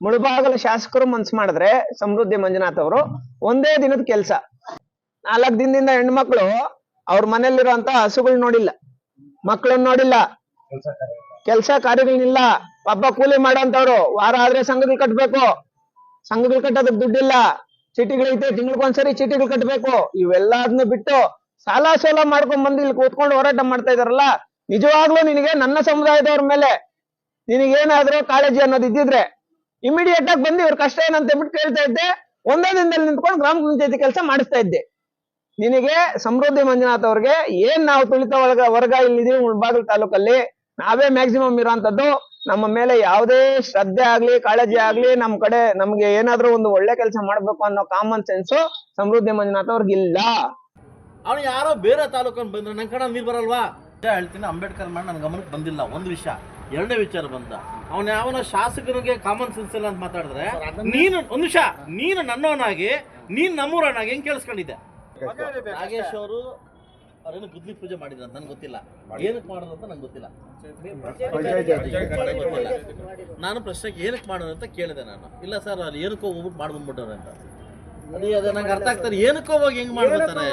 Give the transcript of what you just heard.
ಮುಳಬಾಗಲ ಶಾಸಕರು ಮನ್ಸ್ ಮಾಡಿದ್ರೆ ಸಮೃದ್ಧಿ ಮಂಜುನಾಥ್ ಅವರು ಒಂದೇ ದಿನದ ಕೆಲಸ. ನಾಲ್ಕ್ ದಿನದಿಂದ ಹೆಣ್ಮಕ್ಳು ಅವ್ರ ಮನೇಲಿರುವಂತ ಹಸುಗಳು ನೋಡಿಲ್ಲ ಮಕ್ಕಳನ್ನ ನೋಡಿಲ್ಲ, ಕೆಲಸ ಕಾರ್ಯಗಳನ್ನಿಲ್ಲ. ಪಾಪ ಕೂಲಿ ಮಾಡೋಂತವ್ರು ವಾರ ಆದ್ರೆ ಸಂಘಗಳು ಕಟ್ಬೇಕು, ಸಂಘಗಳು ಕಟ್ಟೋದಕ್ ದುಡ್ಡಿಲ್ಲ. ಚೀಟಿಗಳೈತೆ ತಿಂಗಳಿಗೊಂದ್ಸರಿ ಚೀಟಿಗಳು ಕಟ್ಟಬೇಕು ಇವೆಲ್ಲದನ್ನ ಬಿಟ್ಟು ಸಾಲ ಸೋಲ ಮಾಡ್ಕೊಂಡ್ ಬಂದು ಇಲ್ಲಿ ಕೂತ್ಕೊಂಡು ಹೋರಾಟ ಮಾಡ್ತಾ ಇದಾರಲ್ಲ, ನಿಜವಾಗ್ಲೂ ನಿನಗೆ ನನ್ನ ಸಮುದಾಯದವ್ರ ಮೇಲೆ ನಿನಗೇನಾದ್ರೂ ಕಾಳಜಿ ಅನ್ನೋದು ಇದ್ದಿದ್ರೆ ಇಮಿಡಿಯೇಟ್ ಆಗಿ ಬಂದು ಇವ್ರ ಕಷ್ಟ ಏನಂತ ಬಿಟ್ಟು ಕೇಳ್ತಾ ಇದ್ದೆ. ಒಂದೇ ದಿನದಲ್ಲಿ ನಿಂತ್ಕೊಂಡು ಗ್ರಾಮ ಪಂಚಾಯತಿ ಕೆಲಸ ಮಾಡಿಸ್ತಾ ಇದ್ದೆ. ನಿನಗೆ ಸಮೃದ್ಧಿ ಮಂಜುನಾಥ್ ಅವ್ರಿಗೆ ಏನ್ ನಾವು ತುಳಿತ ಒಳಗ ವರ್ಗ ಇಲ್ಲಿದೀವಿ ಮುಳ್ಬಾಗಿಲು ತಾಲೂಕಲ್ಲಿ, ನಾವೇ ಮ್ಯಾಕ್ಸಿಮಮ್ ಇರುವಂತದ್ದು ನಮ್ಮ ಮೇಲೆ ಯಾವುದೇ ಶ್ರದ್ಧೆ ಆಗ್ಲಿ, ಕಾಳಜಿ ಆಗ್ಲಿ, ನಮ್ ಕಡೆ ನಮ್ಗೆ ಏನಾದ್ರೂ ಒಂದು ಒಳ್ಳೆ ಕೆಲಸ ಮಾಡ್ಬೇಕು ಅನ್ನೋ ಕಾಮನ್ ಸೆನ್ಸ್ ಸಮೃದ್ಧಿ ಮಂಜುನಾಥ್ ಅವ್ರಿಗಿಲ್ಲ ಅವ್ನು ಯಾರೋ ಬೇರೆ ತಾಲೂಕನ್ನು ಬಂದ್ರೆ ನನ್ನ ಕಡೆ ನೀರು ಬರಲ್ವಾ? ಹೇಳ್ತೀನಿ, ಅಂಬೇಡ್ಕರ್ ಮಾಡಿ ನನ್ನ ಗಮನಕ್ಕೆ ಬಂದಿಲ್ಲ, ಒಂದು ವಿಷಯ. ಎರಡನೇ ವಿಚಾರ ಬಂದ. ಅವನ ಯಾವನ ಶಾಸಕನಿಗೆ ಕಾಮನ್ ಸೆನ್ಸ್ ಇಲ್ಲ ಅಂತ ಮಾತಾಡಿದ್ರೆ ನೀನು ಒಂದು ನಿಮಿಷ ನೀನು ನನ್ನವನಾಗಿ ನೀನು ನಮ್ಮೂರನಾಗಿ ಹೆಂಗ್ ಕೇಳಿಸ್ಕೊಂಡಿದ್ದೆ? ನಾಗೇಶ್ ಅವರು ಅವ್ರೇನು ಗುದ್ಲಿ ಪೂಜೆ ಮಾಡಿದ್ರು ಅಂತ ನನ್ಗೆ ಗೊತ್ತಿಲ್ಲ. ಏನಕ್ಕೆ ಮಾಡೋದು ಅಂತ ನಂಗೆ ಗೊತ್ತಿಲ್ಲ. ಗೊತ್ತಿಲ್ಲ. ನಾನು ಪ್ರಶ್ನೆಗೆ ಏನಕ್ಕೆ ಮಾಡೋದು ಅಂತ ಕೇಳಿದೆ ನಾನು. ಇಲ್ಲ ಸರ್ ಅಲ್ಲಿ ಏನಕ್ಕೋ ಹೋಗ್ಬಿಟ್ಟು ಮಾಡ್ಬಂದ್ಬಿಟ್ಟವ್ರೆ ಅಂತ. ಅದೇ ಅದೇ ನಂಗೆ ಅರ್ಥ ಆಗ್ತಾರೆ ಏನಕ್ಕೋ ಹೋಗಿ ಹೆಂಗ್ ಮಾಡ್ಬಿಡ್ತಾರೆ?